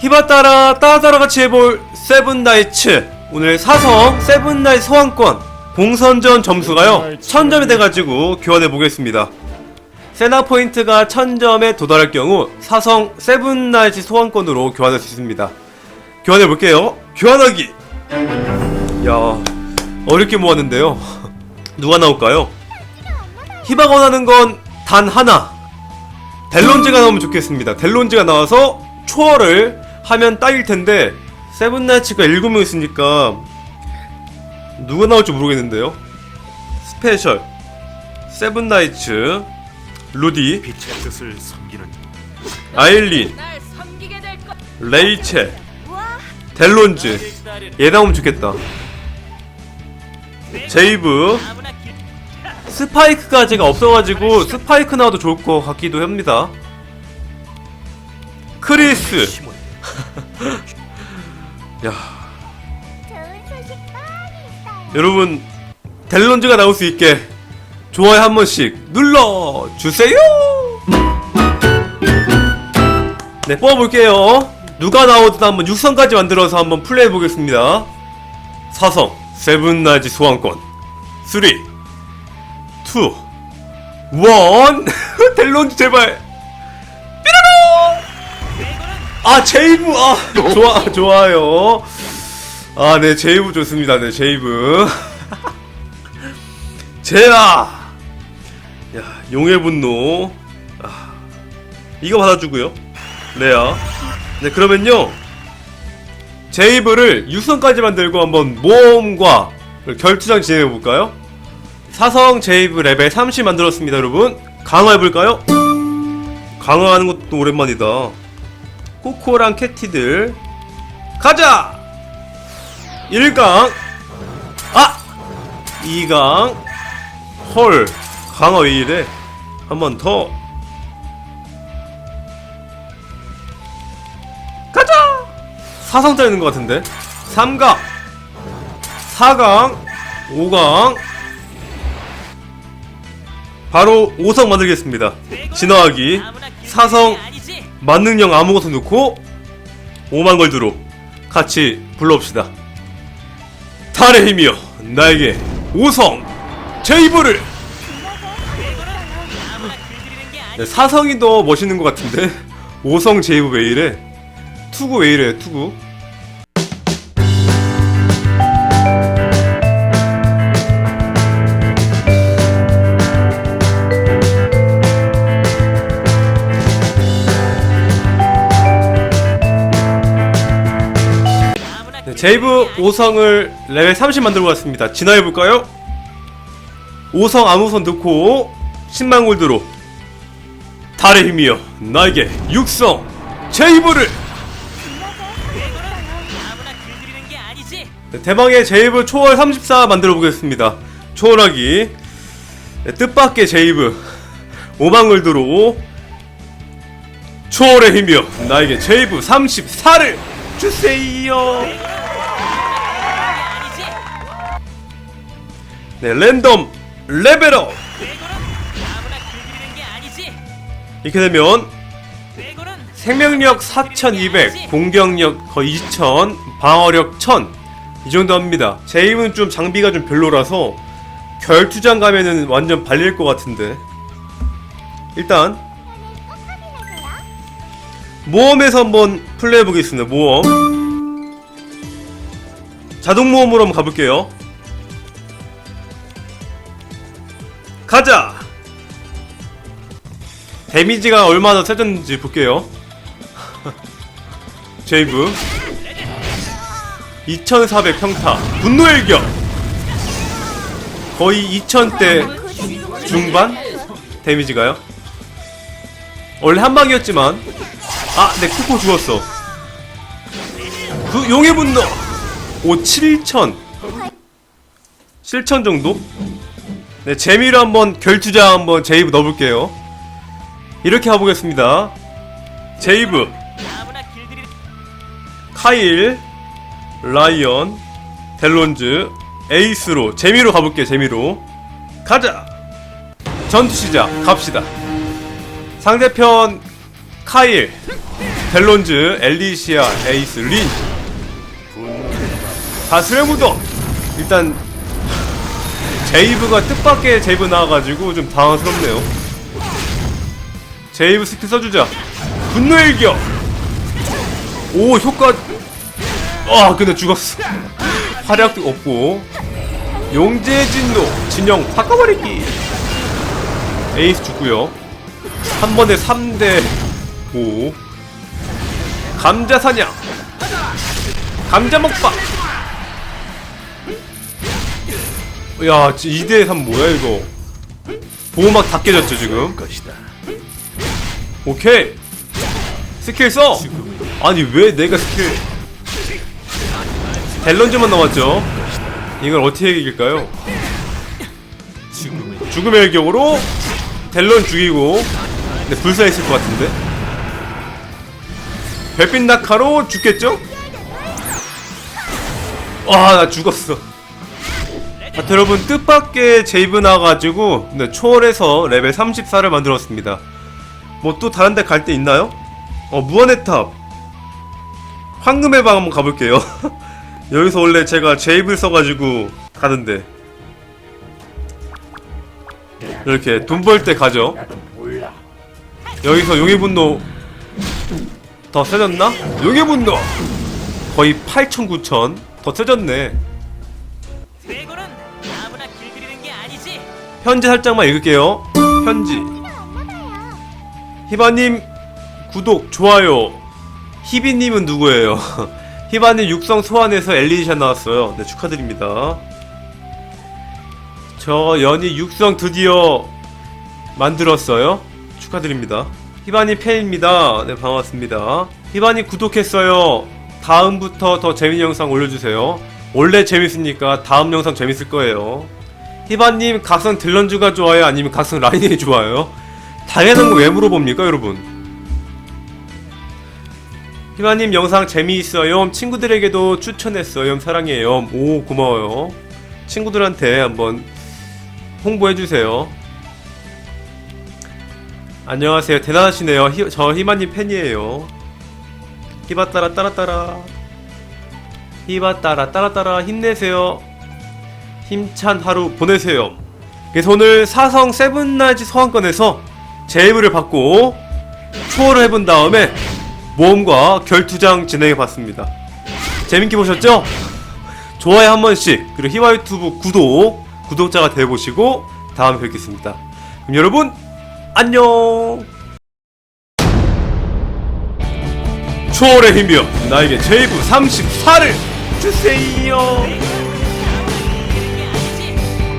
히바따라 따따라 같이 해볼 세븐나이츠. 오늘 사성 세븐나이츠 소환권 공선전 점수가요 1000점이 돼가지고 교환해 보겠습니다. 세나 포인트가 1000점에 도달할 경우 사성 세븐나이츠 소환권으로 교환할 수 있습니다. 교환해 볼게요. 교환하기. 야 어렵게 모았는데요. 누가 나올까요? 히바가 원하는 건 단 하나. 델론즈가 나오면 좋겠습니다. 델론즈가 나와서 초월을 하면 딱일 텐데 세븐나이츠가 7명 있으니까 누가 나올지 모르겠는데요. 스페셜 세븐나이츠 루디 빛의 뜻을 섬기는 아일린. 레이첼 델론즈 얘 나오면 좋겠다. 제이브. 스파이크가 제가 없어가지고 스파이크 나와도 좋을 것 같기도 합니다. 크리스 힘을 야. 여러분 델론즈가 나올 수 있게 좋아요 한 번씩 눌러 주세요. 네 뽑아볼게요. 누가 나오든 한번 육성까지 만들어서 한번 플레이해 보겠습니다. 사성 세븐나이즈 소환권 3 2 1 델론즈 제발 아 제이브 아 좋아 좋아요. 아, 네, 제이브 좋습니다. 네, 제이브. 제야! 야, 용의 분노. 아, 이거 받아주고요. 네요. 네, 그러면요. 제이브를 육성까지 만들고 한번 모험과 결투장 진행해볼까요? 사성 제이브 레벨 30 만들었습니다, 여러분. 강화해볼까요? 강화하는 것도 오랜만이다. 코코랑 캐티들. 가자! 1강 아! 2강 헐 강화 왜 이래 한 번 더 가자! 4성 짜리는 것 같은데 3강 4강 5강 바로 5성 만들겠습니다 진화하기. 사성. 만능형 아무것도 넣고 5만 걸드로 같이 불러봅시다. 달의 힘이여 나에게 5성 제이브를. 네, 사성이 더 멋있는 것 같은데 5성 제이브 왜 이래? 투구 왜 이래 투구? 네, 제이브 5성을 레벨 30 만들고 왔습니다. 진화해볼까요? 5성 아무선 넣고 10만 골드로 달의 힘이여 나에게 6성 제이브를. 네, 대망의 제이브 초월 34 만들어 보겠습니다. 초월하기 네, 뜻밖의 제이브 5만 골드로 초월의 힘이여 나에게 제이브 34를 주세요. 네 랜덤 레벨업. 이렇게 되면 생명력 4200, 공격력 거의 2000, 방어력 1000. 이 정도 합니다. 제임은 좀 장비가 좀 별로라서 결투장 가면은 완전 발릴 것 같은데. 일단 모험에서 한번 플레이해 보겠습니다. 모험. 자동 모험으로 한번 가볼게요. 가자. 데미지가 얼마나 세졌는지 볼게요. 제이브. 2400 평타. 분노의 격! 거의 2000대 중반? 데미지가요? 원래 한 방이었지만. 아내 코코 죽었어. 그 용의 분노! 오 7000 7000 정도 네 재미로 한번 결투자 한번 제이브 넣어볼게요. 이렇게 가보겠습니다. 제이브. 카일, 라이언, 델론즈, 에이스로 재미로 가볼게 재미로. 가자! 전투 시작 갑시다. 상대편 카일 벨론즈, 엘리시아, 에이스, 린. 다스의 무덤. 일단 제이브가 뜻밖의 제이브 나와가지고 좀 당황스럽네요. 제이브 스킬 써주자. 분노의 일격. 오 효과. 아 근데 죽었어. 활약도 없고. 용재의 진노 진영 바꿔버리기. 에이스 죽고요. 한 번에 3대 5. 감자 사냥. 감자 먹방. 야, 2대 3 뭐야 이거? 보호막 다 깨졌죠 지금? 오케이. 스킬 써. 아니 왜 내가 스킬? 델런즈만 남았죠. 이걸 어떻게 이길까요? 죽음의 일격으로 델런 죽이고 근데 불사했을 것 같은데 별빛 낙하로 죽겠죠? 와나 죽었어 자, 여러분 뜻밖의 제이브 나와가지고 네, 초월해서 레벨 34를 만들었습니다. 뭐 또 다른 데 갈 데 있나요? 어 무한의 탑. 황금의 방 한번 가볼게요. 여기서 원래 제가 제이브를 써가지고 가는데. 이렇게 돈 벌 때 가죠. 여기서 용의 분노 더 세졌나? 용의 분노! 거의 8천 9천. 더 세졌네 현재 살짝만 읽을게요. 없나봐요. 히바님 구독 좋아요. 히비님은 누구예요? 히바님 육성 소환해서 엘리디션 나왔어요. 네 축하드립니다. 저 연이 육성 드디어 만들었어요. 축하드립니다. 히바님 팬입니다. 네 반갑습니다. 히바님 구독했어요. 다음부터 더 재밌는 영상 올려주세요. 원래 재밌으니까 다음 영상 재밌을 거예요 히바님 각성 딜런즈가 좋아요? 아니면 각성 라인이 좋아요? 당연한 거 왜 물어봅니까 여러분? 희마님 영상 재미있어요? 친구들에게도 추천했어요? 사랑해요. 오 고마워요. 친구들한테 한번 홍보해주세요. 안녕하세요. 대단하시네요. 히, 저 희마님 팬이에요. 희바 따라 따라 따라. 희바 따라 따라 따라. 힘내세요 힘찬 하루 보내세요 그래서 오늘 사성 세븐나이츠 소환권에서 제이브를 받고 초월을 해본 다음에 모험과 결투장 진행해 봤습니다. 재밌게 보셨죠? 좋아요 한 번씩 그리고 히와 유튜브 구독 구독자가 되어 보시고 다음에 뵙겠습니다. 그럼 여러분 안녕. 초월의 힘이여 나에게 제이브 34를 주세요.